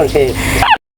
โอเค